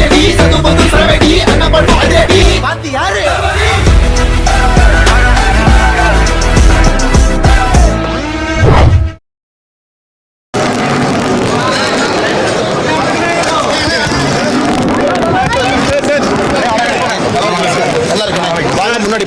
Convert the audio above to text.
அதிரடி சத்து பத்து சரவெடி அண்ணன் பண்ணும் அதிரடி பாத்தி யாரு? முன்னாடி